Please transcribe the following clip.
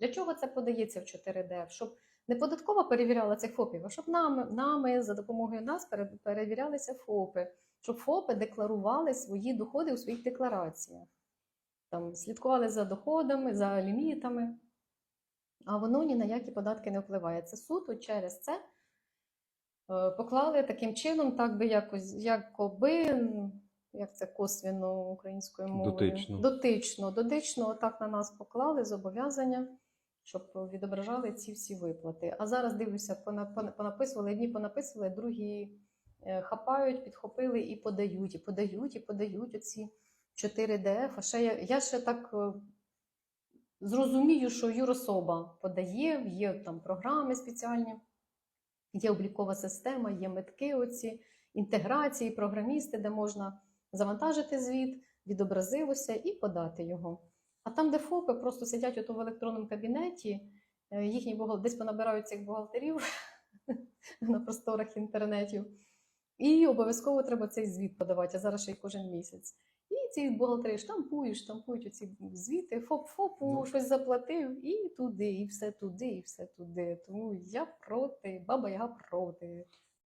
Для чого це подається в 4D? Щоб не податкова перевіряла цих ФОПів, а щоб нами, нами за допомогою нас перевірялися ФОПи, щоб ФОПи декларували свої доходи у своїх деклараціях. Там слідкували за доходами, за лімітами, а воно ні на які податки не впливає. Це суд от через це е, поклали таким чином, так би якось, якоби, як це косвіно українською мовою. Дотично. Дотично, дотично так на нас поклали зобов'язання, щоб відображали ці всі виплати. А зараз дивлюся, пона- пона- понаписували, одні понаписували, другі е, хапають, підхопили і подають, і подають, і подають оці 4 ДФ. А ще я, я ще так е, зрозумію, що юрособа подає, є там програми спеціальні, є облікова система, є метки, оці інтеграції, програмісти, де можна завантажити звіт, відобразилося і подати його. А там, де ФОПи просто сидять ото в електронному кабінеті, е, їхні бухгал... десь понабирають цих бухгалтерів на просторах інтернетів. І обов'язково треба цей звіт подавати, а зараз ще й кожен місяць. І ці бухгалтери штампують, штампують оці звіти, ФОП ФОПу Ну. щось заплатив, і туди, і все туди, і все туди. Тому я проти, баба Яга проти.